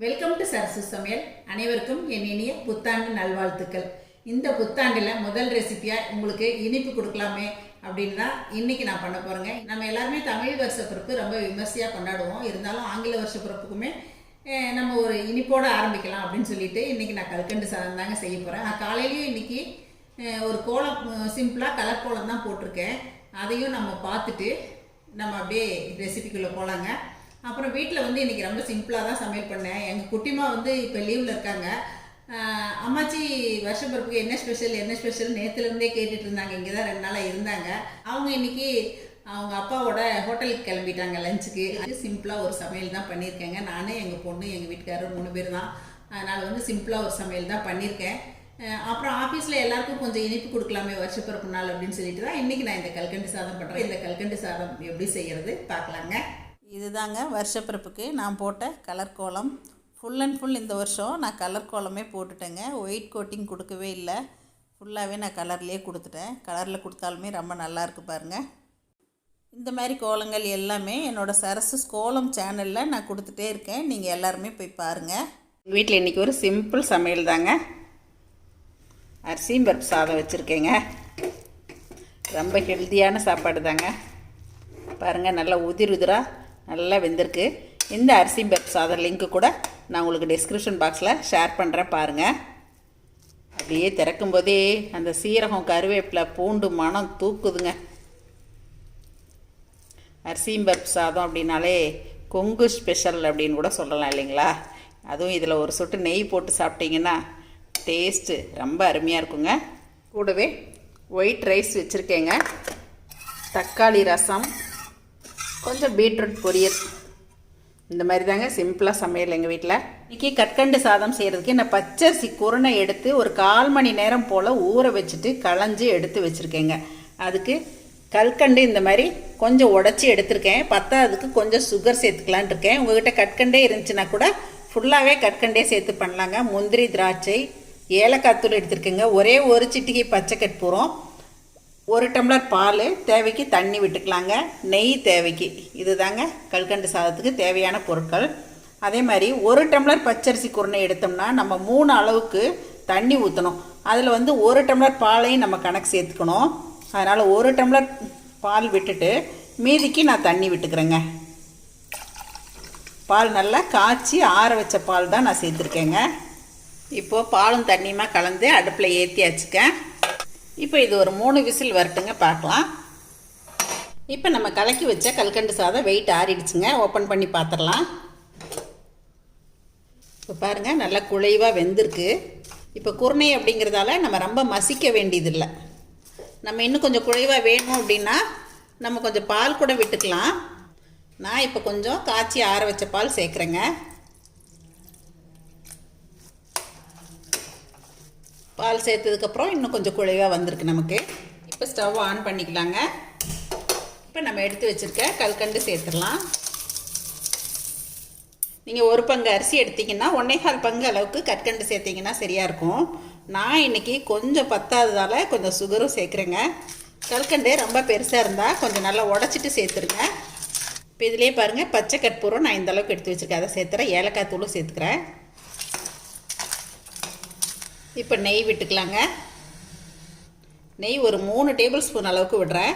Welcome to Sarasu சமையல் அனைவருக்கும் என் இனிய புத்தாண்டு நல்வாழ்த்துக்கள். இந்த புத்தாண்டில் முதல் ரெசிபியாக உங்களுக்கு இனிப்பு கொடுக்கலாமே அப்படின்னு தான் இன்னைக்கு நான் பண்ண போகிறேங்க நம்ம எல்லாருமே தமிழ் வருஷ பிறப்பு ரொம்ப விமர்சையாக கொண்டாடுவோம். இருந்தாலும் ஆங்கில வருஷ பிறப்புக்குமே நம்ம ஒரு இனிப்போடு ஆரம்பிக்கலாம் அப்படின்னு சொல்லிட்டு இன்றைக்கி நான் கல்கண்டு சாதம் தாங்க செய்ய போகிறேன் நான் இன்னைக்கு இன்றைக்கி ஒரு கோலம் சிம்பிளாக கலர் கோலம் தான் போட்டிருக்கேன். அதையும் நம்ம பார்த்துட்டு நம்ம அப்படியே ரெசிபிக்குள்ளே போகலாங்க அப்புறம் வீட்டில் வந்து இன்றைக்கி ரொம்ப சிம்பிளாக தான் சமையல் பண்ணேன். எங்கள் குட்டிமா வந்து இப்போ லீவில் இருக்காங்க. அம்மாச்சி வருஷம் பிறப்புக்கு என்ன ஸ்பெஷல் என்ன ஸ்பெஷல் நேற்றுலேருந்தே கேட்டுட்டு இருந்தாங்க. இங்கே தான் ரெண்டு நாளாக இருந்தாங்க. அவங்க இன்னைக்கு அவங்க அப்பாவோட ஹோட்டலுக்கு கிளம்பிட்டாங்க லஞ்சுக்கு. அது சிம்பிளாக ஒரு சமையல் தான் பண்ணியிருக்கேங்க. நானே எங்கள் பொண்ணு எங்கள் வீட்டுக்காரர் மூணு பேர் தான். அதனால் வந்து சிம்பிளாக ஒரு சமையல் தான் பண்ணியிருக்கேன். அப்புறம் ஆஃபீஸில் எல்லாருக்கும் கொஞ்சம் இனிப்பு கொடுக்கலாமே வருஷப்பிறப்பு நாள் அப்படின்னு சொல்லிட்டு தான் இன்றைக்கி நான் இந்த கல்கண்டு சாதம் பண்ணுறேன் இந்த கல்கண்டு சாதம் எப்படி செய்கிறது பார்க்கலாங்க. இதுதாங்க வருஷப்பிறப்புக்கு நான் போட்ட கலர் கோலம். ஃபுல் அண்ட் ஃபுல் இந்த வருஷம் நான் கலர் கோலமே போட்டுட்டேங்க. ஒயிட் கோட்டிங் கொடுக்கவே இல்லை. ஃபுல்லாகவே நான் கலர்லேயே கொடுத்துட்டேன். கலரில் கொடுத்தாலுமே ரொம்ப நல்லாயிருக்கு பாருங்கள் இந்த மாதிரி கோலங்கள் எல்லாமே என்னோடய சரசஸ் கோலம் சேனலில் நான் கொடுத்துட்டே இருக்கேன். நீங்கள் எல்லாருமே போய் பாருங்கள் எங்கள் வீட்டில் இன்றைக்கி ஒரு சிம்பிள் சமையல் தாங்க. அரிசியும் பருப்பு சாதம் வச்சுருக்கேங்க. ரொம்ப ஹெல்த்தியான சாப்பாடு தாங்க பாருங்கள் நல்லா உதிர் உதிராக நல்லா வெந்திருக்கு. இந்த அரிசியும் பருப்பு சாதம் லிங்க்கு கூட நான் உங்களுக்கு டிஸ்கிரிப்ஷன் பாக்ஸில் ஷேர் பண்ணுறேன் பாருங்கள் அப்படியே திறக்கும் போதே அந்த சீரகம் கருவேப்பிலை பூண்டு மனம் தூக்குதுங்க. அரிசியும் பருப்பு சாதம் அப்படின்னாலே கொங்கு ஸ்பெஷல் அப்படின்னு கூட சொல்லலாம் இல்லைங்களா? அதுவும் இதில் ஒரு சொட்டு நெய் போட்டு சாப்பிட்டீங்கன்னா டேஸ்ட்டு ரொம்ப அருமையாக இருக்குங்க. கூடவே ஒயிட் ரைஸ் வச்சுருக்கேங்க. தக்காளி ரசம் கொஞ்சம் பீட்ரூட் பொரியல். இந்த மாதிரி தாங்க சிம்பிளாக சமையல் எங்கள் வீட்டில் இன்றைக்கி கற்கண்டு சாதம் செய்கிறதுக்கு நான் பச்சரிசி குருணை எடுத்து ஒரு கால் மணி நேரம் போல் ஊற வச்சுட்டு களைஞ்சி எடுத்து வச்சுருக்கேங்க. அதுக்கு கல்கண்டு இந்த மாதிரி கொஞ்சம் உடச்சி எடுத்திருக்கேன். பத்தாததுக்கு கொஞ்சம் சுகர் சேர்த்துக்கலான் இருக்கேன். உங்ககிட்ட கற்கண்டே இருந்துச்சுன்னா கூட ஃபுல்லாகவே கற்கண்டே சேர்த்து பண்ணலாங்க. முந்திரி திராட்சை ஏலக்காய் தூள் எடுத்திருக்கேங்க. ஒரே ஒரு சிட்டிகை பச்சை கற்பூரம் ஒரு டம்ளர் பால் தேவைக்கு தண்ணி விட்டுக்கலாங்க. நெய் தேவைக்கு. இதுதாங்க கல்கண்டு சாதத்துக்கு தேவையான பொருட்கள். அதே மாதிரி ஒரு டம்ளர் பச்சரிசி குருணை எடுத்தோம்னா நம்ம மூணு அளவுக்கு தண்ணி ஊற்றணும் அதில் வந்து ஒரு டம்ளர் பாலையும் நம்ம கணக்கு சேர்த்துக்கணும். அதனால் ஒரு டம்ளர் பால் விட்டுட்டு மீதிக்கு நான் தண்ணி விட்டுக்கிறேங்க. பால் நல்லா காய்ச்சி ஆற வச்ச பால் தான் நான் சேர்த்துருக்கேங்க. இப்போது பாலும் தண்ணியுமா கலந்து அடுப்பில் ஏற்றி வச்சுக்கேன் இப்போ இது ஒரு மூணு விசில் வரட்டுங்க பார்க்கலாம். இப்போ நம்ம கலக்கி வச்ச கல்கண்டு சாதம் வெயிட் ஆறிடுச்சுங்க ஓப்பன் பண்ணி பார்த்துடலாம் இப்போ பாருங்கள் நல்லா குழைவாக வெந்திருக்கு. இப்போ குருணை அப்படிங்கிறதால நம்ம ரொம்ப மசிக்க வேண்டியதில்லை. நம்ம இன்னும் கொஞ்சம் குழைவாக வேணும் அப்படின்னா நம்ம கொஞ்சம் பால் கூட விட்டுக்கலாம். நான் இப்போ கொஞ்சம் காய்ச்சி ஆற வச்ச பால் சேர்க்குறேங்க. பால் சேர்த்ததுக்கப்புறம் இன்னும் கொஞ்சம் குழைவாக வந்திருக்கு நமக்கு. இப்போ ஸ்டவ் ஆன் பண்ணிக்கலாங்க. இப்போ நம்ம எடுத்து வச்சுருக்க கல்கண்டு சேர்த்துடலாம். நீங்கள் ஒரு பங்கு அரிசி எடுத்தீங்கன்னா ஒன்னேகால் பங்கு அளவுக்கு கற்கண்டு சேர்த்திங்கன்னா சரியாக இருக்கும். நான் இன்றைக்கி கொஞ்சம் பத்தாததால் கொஞ்சம் சுகரும் சேர்க்குறேங்க. கல்கண்டு ரொம்ப பெருசாக இருந்தால் கொஞ்சம் நல்லா உடச்சிட்டு சேர்த்துருங்க. இப்போ இதிலே பாருங்கள் பச்சை கற்பூரம் நான் இந்தளவுக்கு எடுத்து வச்சுருக்கேன். அதை சேர்த்துறேன். ஏலக்காய் தூளும் சேர்த்துக்கிறேன். இப்போ நெய் விட்டுக்கலாங்க. நெய் ஒரு மூணு டேபிள் ஸ்பூன் அளவுக்கு விடுறேன்.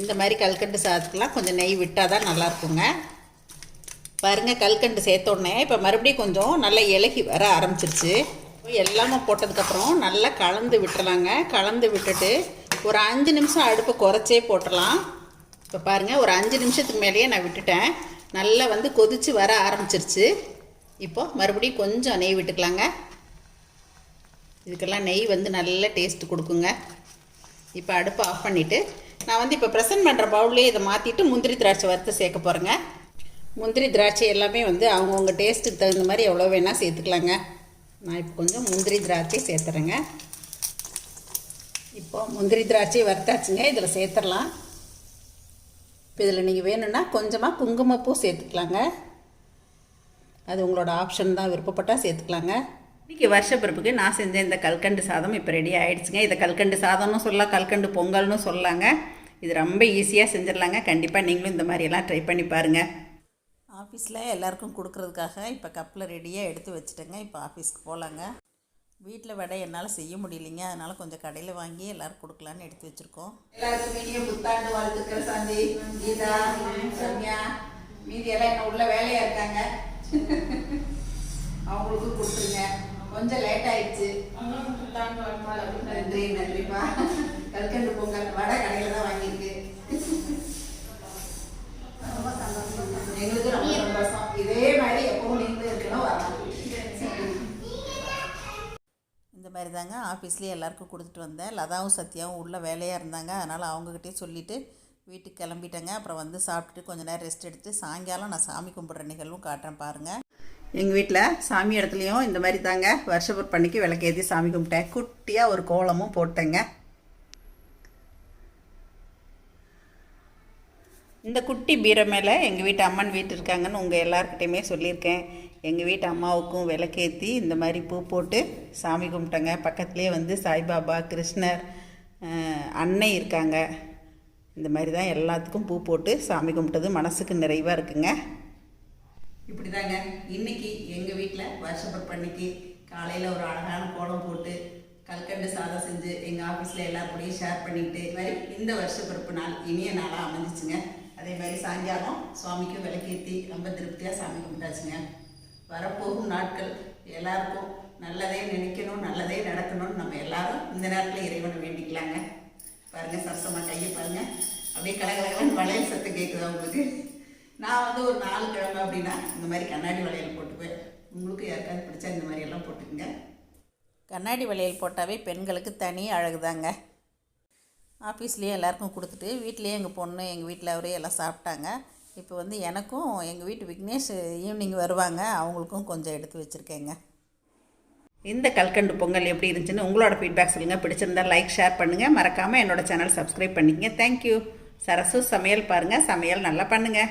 இந்த மாதிரி கல்கண்டு சாதத்துக்கெலாம் கொஞ்சம் நெய் விட்டால் தான் நல்லாயிருக்குங்க. பாருங்கள் கல்கண்டு சேர்த்தோடனே இப்போ மறுபடியும் கொஞ்சம் நல்லா இலகி வர ஆரம்பிச்சிருச்சு. எல்லாமே போட்டதுக்கப்புறம் நல்லா கலந்து விட்டுறலாங்க. கலந்து விட்டுட்டு ஒரு அஞ்சு நிமிஷம் அடுப்பை குறைச்சே போட்டுடலாம் இப்போ பாருங்கள் ஒரு அஞ்சு நிமிஷத்துக்கு மேலேயே நான் விட்டுட்டேன். நல்லா வந்து கொதித்து வர ஆரம்பிச்சிருச்சு. இப்போ மறுபடியும் கொஞ்சம் நெய் விட்டுக்கலாங்க. இதுக்கெல்லாம் நெய் வந்து நல்ல டேஸ்ட் கொடுக்குங்க. இப்போ அடுப்பை ஆஃப் பண்ணிவிட்டு நான் வந்து இப்போ ப்ரெசன்ட் பண்ணுற பவுல்லேயே இதை மாற்றிட்டு முந்திரி திராட்சை வறுத்து சேர்க்க போகிறேங்க முந்திரி திராட்சை எல்லாமே வந்து அவங்கவுங்க டேஸ்ட்டுக்கு தகுந்த மாதிரி எவ்வளோ வேணால் சேர்த்துக்கலாங்க. நான் இப்போ கொஞ்சம் முந்திரி திராட்சை சேர்த்துறேங்க. இப்போ முந்திரி திராட்சை வறுத்தாச்சுங்க இதில் சேர்த்துடலாம். இப்போ இதில் நீங்கள் வேணும்னா கொஞ்சமாக குங்குமப்பூ சேர்த்துக்கலாங்க. அது உங்களோட ஆப்ஷன் தான் விருப்பப்பட்டால் சேர்த்துக்கலாங்க. இன்றைக்கி வருஷ பிறப்புக்கு நான் செஞ்ச இந்த கல்கண்டு சாதம் இப்போ ரெடி ஆயிடுச்சுங்க. இதை கல்கண்டு சாதம்னு சொல்லலாம் கல்கண்டு பொங்கல்னு சொல்லலாங்க. இது ரொம்ப ஈஸியாக செஞ்சிடலாங்க. கண்டிப்பாக நீங்களும் இந்த மாதிரியெல்லாம் ட்ரை பண்ணி பாருங்கள் ஆஃபீஸில் எல்லாருக்கும் கொடுக்குறதுக்காக இப்போ கப்பில் ரெடியாக எடுத்து வச்சுட்டேங்க. இப்போ ஆஃபீஸ்க்கு போகலாங்க வீட்டில் வடை என்னால் செய்ய முடியலைங்க. அதனால் கொஞ்சம் கடையில் வாங்கி எல்லோரும் கொடுக்கலான்னு எடுத்து வச்சுருக்கோம். எல்லாருக்கும் இனிய புத்தாண்டு வாழ்த்துக்கள் சாந்தி கீதா ரம்யா மீதி எல்லாம் இன்னும் உள்ள வேலையா இருக்காங்க. அவங்களுக்கும் கொடுத்துருங்க. கொஞ்சம் லேட் ஆயிடுச்சு. நன்றி நன்றிப்பா. கல்கண்டு பொங்கல் வடை கடையில் தான் வாங்கியிருக்கு. எங்களுக்கு ரொம்ப சந்தோஷம். இதே மாதிரி எப்பவும் நீங்களும் இருக்கணும் வரலாம். இந்த மாதிரி தாங்க ஆஃபீஸ்லேயே எல்லாருக்கும் கொடுத்துட்டு வந்தேன். லதாவும் சத்யாவும் உள்ள வேலையாக இருந்தாங்க. அதனால் அவங்கக்கிட்டே சொல்லிவிட்டு வீட்டுக்கு கிளம்பிட்டேங்க. அப்புறம் வந்து சாப்பிட்டுட்டு கொஞ்ச நேரம் ரெஸ்ட் எடுத்து சாயங்காலம் நான் சாமி கும்பிட்ற நிகழ்வும் காட்டுறேன் பாருங்கள் எங்கள் வீட்டில் சாமி இடத்துலையும் இந்த மாதிரி தாங்க வருஷப்பர் பண்ணிக்கு விளக்கேற்றி சாமி கும்பிட்டேன். குட்டியாக ஒரு கோலமும் போட்டேங்க. இந்த குட்டி பீரை மேலே எங்கள் வீட்டு அம்மன் வீட்டு இருக்காங்கன்னு உங்கள் எல்லாருக்கிட்டையுமே சொல்லியிருக்கேன். எங்கள் வீட்டு அம்மாவுக்கும் விளக்கேற்றி இந்த மாதிரி பூ போட்டு சாமி கும்பிட்டேங்க. பக்கத்துலேயே வந்து சாய்பாபா கிருஷ்ணர் அன்னை இருக்காங்க. இந்த மாதிரி தான் எல்லாத்துக்கும் பூ போட்டு சாமி கும்பிட்டது மனசுக்கு நிறைவாக இருக்குங்க. இப்படி இன்னைக்கு எங்கள் வீட்டில் வருஷப்பர் பண்ணிக்கு காலையில் ஒரு அழகான கோலம் போட்டு கல்கண்டு சாதம் செஞ்சு எங்கள் ஆஃபீஸில் எல்லா கூடயும் ஷேர் பண்ணிக்கிட்டு இது மாதிரி இந்த வருஷப்பிறப்பு நாள் இனிய நாளாக அமைஞ்சிச்சுங்க. அதே மாதிரி சாயங்காலம் சுவாமிக்கும் விளக்கேற்றி ரொம்ப திருப்தியாக சாமி கும்பிட்டாச்சுங்க. வரப்போகும் நாட்கள் எல்லாருக்கும் நல்லதே நினைக்கணும் நல்லதே நடக்கணும்னு நம்ம எல்லாரும் இந்த நேரத்தில் இறைவனை வேண்டிக்கலாங்க. பாருங்க சரசமாக கையை பாருங்க. அப்படியே கலகலகலன்னு வளையல் சத்து கேட்குதா உங்களுக்கு? நான் வந்து ஒரு நாலு கிழமை அப்படின்னா இந்த மாதிரி கண்ணாடி வளையல் போட்டுக்குவேன் உங்களுக்கு யாருக்காவது பிடிச்சா இந்த மாதிரி எல்லாம் போட்டுக்குங்க. கண்ணாடி வளையல் போட்டாவே பெண்களுக்கு தனி அழகுதாங்க. ஆஃபீஸ்லேயே எல்லாருக்கும் கொடுத்துட்டு வீட்லேயே எங்கள் பொண்ணு எங்கள் வீட்டில் அவரே எல்லாம் சாப்பிட்டாங்க. இப்போ வந்து எனக்கும் எங்கள் வீட்டு விக்னேஷ் ஈவினிங் வருவாங்க. அவங்களுக்கும் கொஞ்சம் எடுத்து வச்சுருக்கேங்க. இந்த கல்கண்டு பொங்கல் எப்படி இருந்துச்சுன்னு உங்களோட ஃபீட்பேக் சொல்லுங்கள் பிடிச்சிருந்தா லைக் ஷேர் பண்ணுங்கள் மறக்காமல் என்னோட சேனல் சப்ஸ்கிரைப் பண்ணிக்கங்க. தேங்க்யூ சரசு சமையல் பாருங்கள் சமையல் நல்லா பண்ணுங்கள்